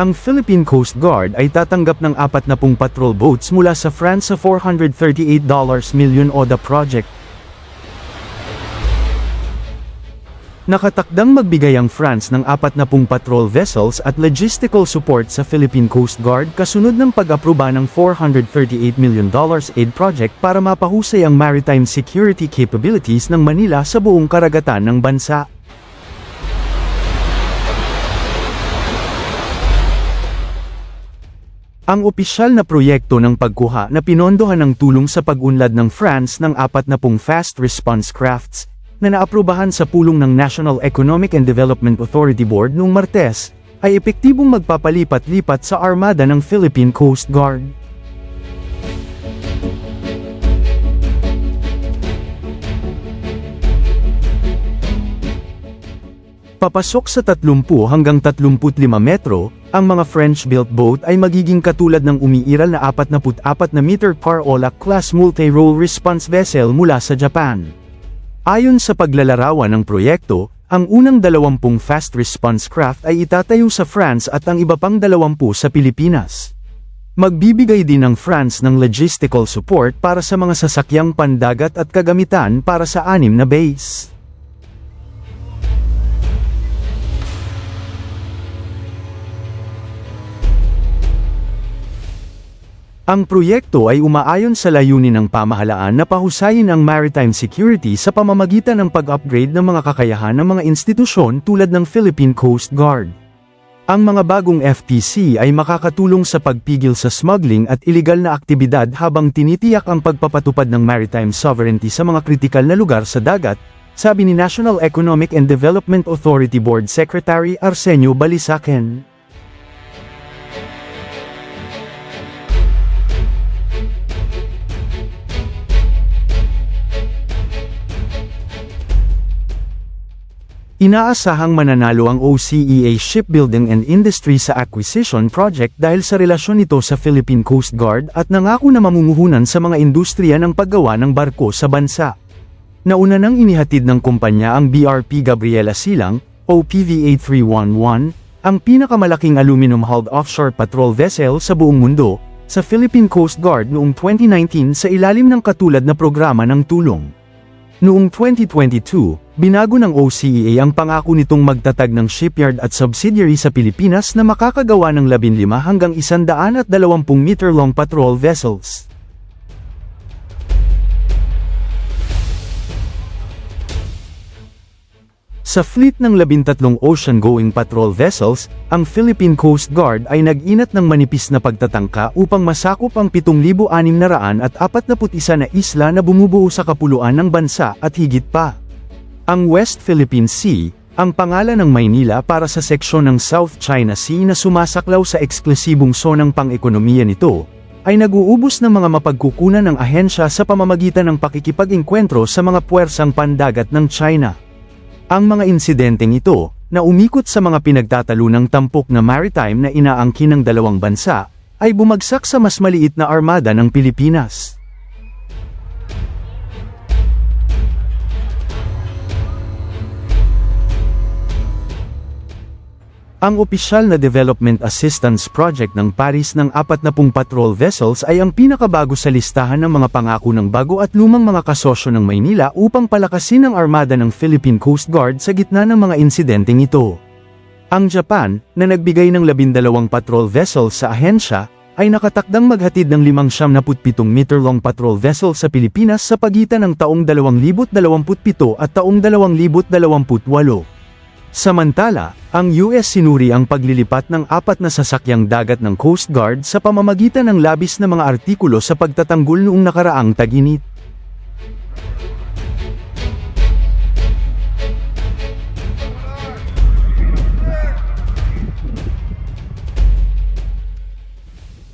Ang Philippine Coast Guard ay tatanggap ng 40 patrol boats mula sa France sa $438 million ODA project. Nakatakdang magbigay ang France ng 40 patrol vessels at logistical support sa Philippine Coast Guard kasunod ng pag-aproba ng $438 million aid project para mapahusay ang maritime security capabilities ng Manila sa buong karagatan ng bansa. Ang opisyal na proyekto ng pagkuha na pinondohan ng tulong sa pag-unlad ng France ng 40 fast response crafts na naaprubahan sa pulong ng National Economic and Development Authority Board noong Martes, ay epektibong magpapalipat-lipat sa armada ng Philippine Coast Guard. Papasok sa 30 hanggang 35 metro, ang mga French-built boat ay magiging katulad ng umiiral na 44 na meter Parola class multi-role response vessel mula sa Japan. Ayon sa paglalarawan ng proyekto, ang unang 20 fast response craft ay itatayo sa France at ang iba pang 20 sa Pilipinas. Magbibigay din ng France ng logistical support para sa mga sasakyang pandagat at kagamitan para sa anim na base. Ang proyekto ay umaayon sa layunin ng pamahalaan na pahusayin ang maritime security sa pamamagitan ng pag-upgrade ng mga kakayahan ng mga institusyon tulad ng Philippine Coast Guard. Ang mga bagong FPC ay makakatulong sa pagpigil sa smuggling at iligal na aktibidad habang tinitiyak ang pagpapatupad ng maritime sovereignty sa mga kritikal na lugar sa dagat, sabi ni National Economic and Development Authority Board Secretary Arsenio Balisaken. Inaasahang mananalo ang OCEA Shipbuilding and Industry sa acquisition project dahil sa relasyon nito sa Philippine Coast Guard at nangako na mamumuhunan sa mga industriya ng paggawa ng barko sa bansa. Nauna nang inihatid ng kumpanya ang BRP Gabriela Silang, o PVA 311, ang pinakamalaking aluminum-hulled offshore patrol vessel sa buong mundo, sa Philippine Coast Guard noong 2019 sa ilalim ng katulad na programa ng tulong. Noong 2022, binago ng OCEA ang pangako nitong magtatag ng shipyard at subsidiary sa Pilipinas na makakagawa ng 15 hanggang 120 meter-long patrol vessels. Sa fleet ng 13 ocean-going patrol vessels, ang Philippine Coast Guard ay nag-inat ng manipis na pagtatangka upang masakop ang 7,641 na isla na bumubuo sa kapuluan ng bansa at higit pa. Ang West Philippine Sea, ang pangalan ng Maynila para sa seksyon ng South China Sea na sumasaklaw sa eksklusibong sonang pang-ekonomiya nito, ay naguubos ng mga mapagkukunan ng ahensya sa pamamagitan ng pakikipag-engkwentro sa mga puwersang pandagat ng China. Ang mga insidenteng ito, na umikot sa mga pinagtatalunang tampok na maritime na inaangkin ng dalawang bansa, ay bumagsak sa mas maliit na armada ng Pilipinas. Ang opisyal na Development Assistance Project ng Paris ng 40 patrol vessels ay ang pinakabago sa listahan ng mga pangako ng bago at lumang mga kasosyo ng Maynila upang palakasin ang armada ng Philippine Coast Guard sa gitna ng mga insidenteng ito. Ang Japan, na nagbigay ng 12 patrol vessels sa ahensya, ay nakatakdang maghatid ng 577 meter-long patrol vessel sa Pilipinas sa pagitan ng taong 2027 at taong 2028. Samantala, ang US sinuri ang paglilipat ng apat na sasakyang dagat ng Coast Guard sa pamamagitan ng labis na mga artikulo sa pagtatanggol noong nakaraang taginit.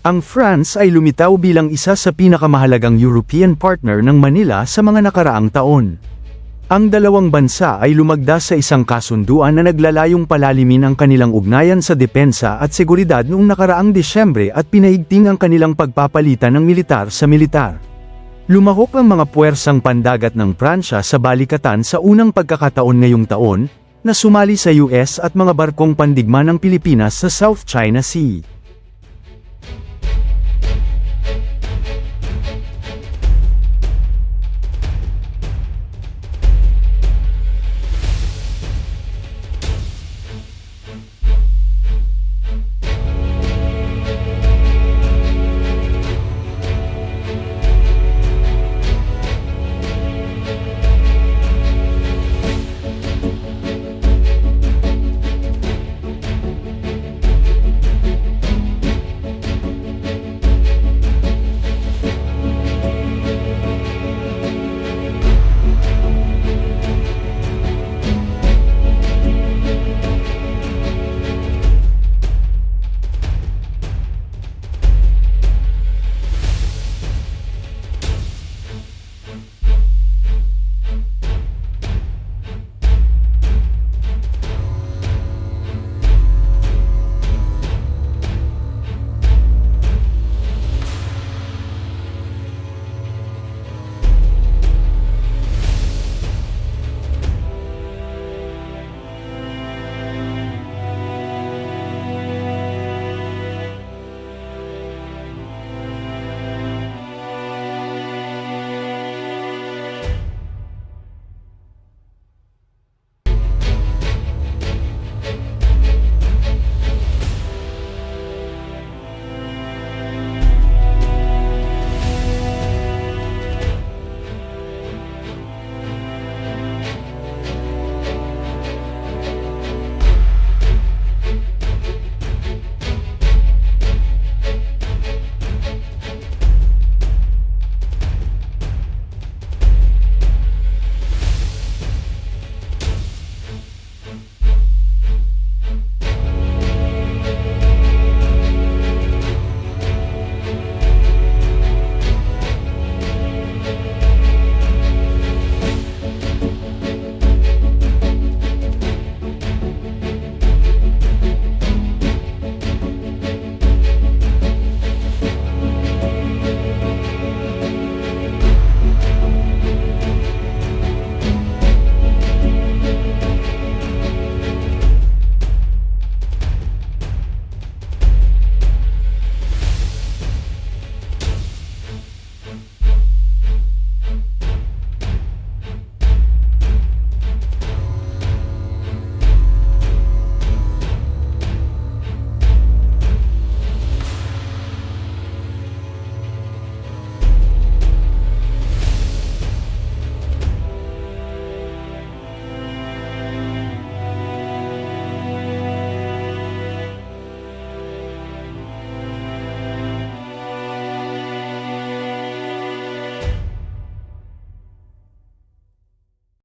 Ang France ay lumitaw bilang isa sa pinakamahalagang European partner ng Manila sa mga nakaraang taon. Ang dalawang bansa ay lumagda sa isang kasunduan na naglalayong palalimin ang kanilang ugnayan sa depensa at seguridad noong nakaraang Desyembre at pinahigting ang kanilang pagpapalitan ng militar sa militar. Lumahok ang mga puwersang pandagat ng Pransya sa balikatan sa unang pagkakataon ngayong taon, na sumali sa US at mga barkong pandigma ng Pilipinas sa South China Sea.